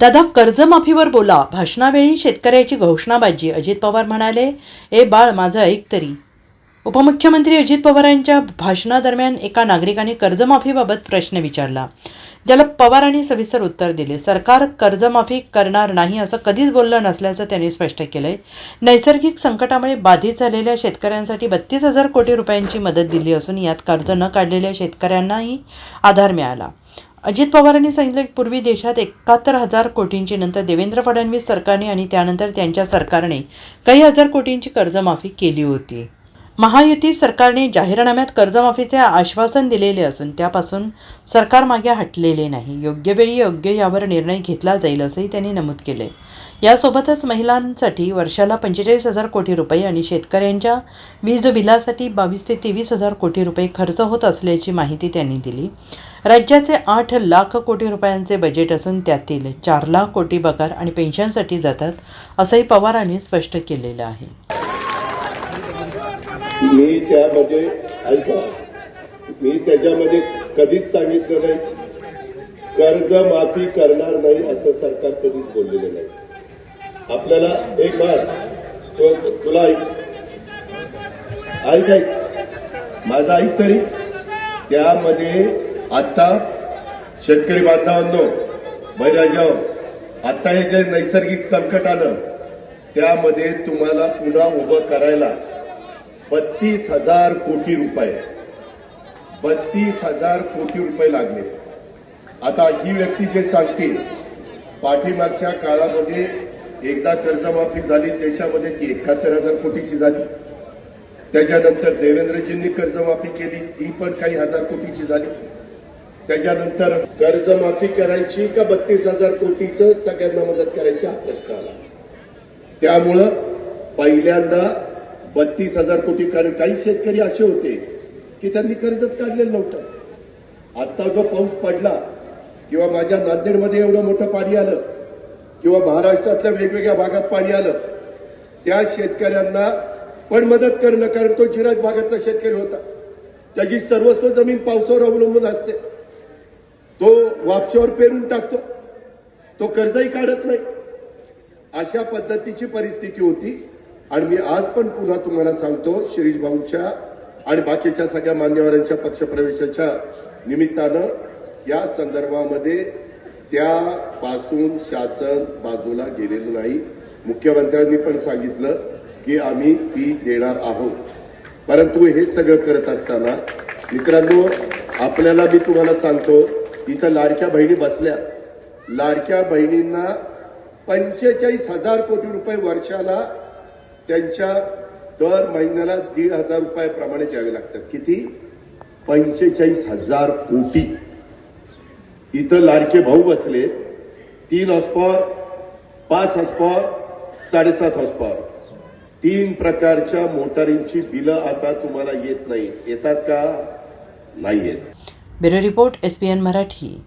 दादा कर्जमाफीवर बोला. भाषणावेळी शेतकऱ्याची घोषणाबाजी. अजित पवार म्हणाले ए बाळ माझं ऐक तरी. उपमुख्यमंत्री अजित पवारांच्या भाषणादरम्यान एका नागरिकाने कर्जमाफीबाबत प्रश्न विचारला. ज्याला पवारांनी सविस्तर उत्तर दिले. सरकार कर्जमाफी करणार नाही असं कधीच बोललं नसल्याचं त्यांनी स्पष्ट केलंय. नैसर्गिक संकटामुळे बाधित झालेल्या शेतकऱ्यांसाठी बत्तीस हजार कोटी रुपयांची मदत दिली असून यात कर्ज न काढलेल्या शेतकऱ्यांनाही आधार मिळाला. अजित पवारांनी सांगितलं की पूर्वी देशात एकाहत्तर हजार कोटींची नंतर देवेंद्र फडणवीस सरकारने आणि त्यानंतर त्यांच्या सरकारने काही हजार कोटींची कर्जमाफी केली होती. महायुती सरकारने जाहीरनाम्यात कर्जमाफीचे आश्वासन दिलेले असून त्यापासून सरकार मागे हटलेले नाही. योग्य वेळी योग्य यावर निर्णय घेतला जाईल असंही त्यांनी नमूद केले. यासोबतच महिलांसाठी वर्षाला पंचेचाळीस हजार कोटी रुपये आणि शेतकऱ्यांच्या वीज बिलासाठी बावीस ते तेवीस हजार कोटी रुपये खर्च होत असल्याची माहिती त्यांनी दिली. राज्याचे आठ लाख कोटी रुपयांचे बजेट असून त्यातील चार लाख कोटी पगार आणि पेन्शनसाठी जातात असंही पवारांनी स्पष्ट केलेलं आहे. मी त्यामध्ये ऐका मी त्याच्यामध्ये कधीच सांगितलं नाही. कर्ज माफी करणार नाही असं सरकार कधीच बोललेलं नाही. आपल्याला एक बार तुला ऐक. ऐक ऐक. माझं ऐक तरी. त्यामध्ये आता शेतकरी बांधवांनो बैराजाव आता हे जे नैसर्गिक संकट आलं त्यामध्ये तुम्हाला पुन्हा उभं करायला बत्तीस हजार कोटी रुपये. बत्तीस हजार कोटी रुपये लागले. आता ही व्यक्ती जे सांगतील पाठीमागच्या काळामध्ये एकदा कर्जमाफी झाली देशामध्ये ती एकाहत्तर हजार कोटीची झाली. त्याच्यानंतर देवेंद्रजींनी कर्जमाफी केली ती पण काही हजार कोटीची झाली. त्याच्यानंतर कर्जमाफी करायची का बत्तीस हजार कोटीचं सगळ्यांना मदत करायची? हा प्रश्न आला. त्यामुळं पहिल्यांदा बत्तीस हजार कोटी कारण काही शेतकरी असे होते की त्यांनी कर्जच काढलेलं नव्हतं. आता जो पाऊस पडला किंवा माझ्या नांदेडमध्ये एवढं मोठं पाणी आलं किंवा महाराष्ट्रातल्या वेगवेगळ्या भागात पाणी आलं त्या शेतकऱ्यांना पण मदत करणं कारण तो जिराज भागातला शेतकरी होता. त्याची सर्वस्व जमीन पावसावर अवलंबून असते. तो वापशावर पेरून टाकतो. तो कर्जही काढत नाही. अशा पद्धतीची परिस्थिती होती. आणि मी आज पण पुन्हा तुम्हाला सांगतो शिरीष भाऊंच्या आणि बाकीच्या सगळ्या मान्यवरांच्या पक्षप्रवेशाच्या निमित्तानं या संदर्भामध्ये त्यापासून शासन बाजूला गेलेलं नाही. मुख्यमंत्र्यांनी पण सांगितलं की आम्ही ती देणार आहोत. परंतु हे सगळं करत असताना मित्रांनो आपल्याला मी तुम्हाला सांगतो इथं लाडक्या बहिणी बसल्या. लाडक्या बहिणींना पंचेचाळीस हजार कोटी रुपये वर्षाला त्यांच्या दर महिन्याला दीड हजार रुपयाप्रमाणे द्यावे लागतात. किती? पंचेचाळीस हजार कोटी. इथं लाडके भाऊ बसले. तीन हॉस्पॉर पाच हॉस्पॉर साडेसात हॉस्पॉर तीन प्रकारच्या मोटारींची बिलं आता तुम्हाला येत नाही. येतात का? नाही येत. Bureau report S Marathi.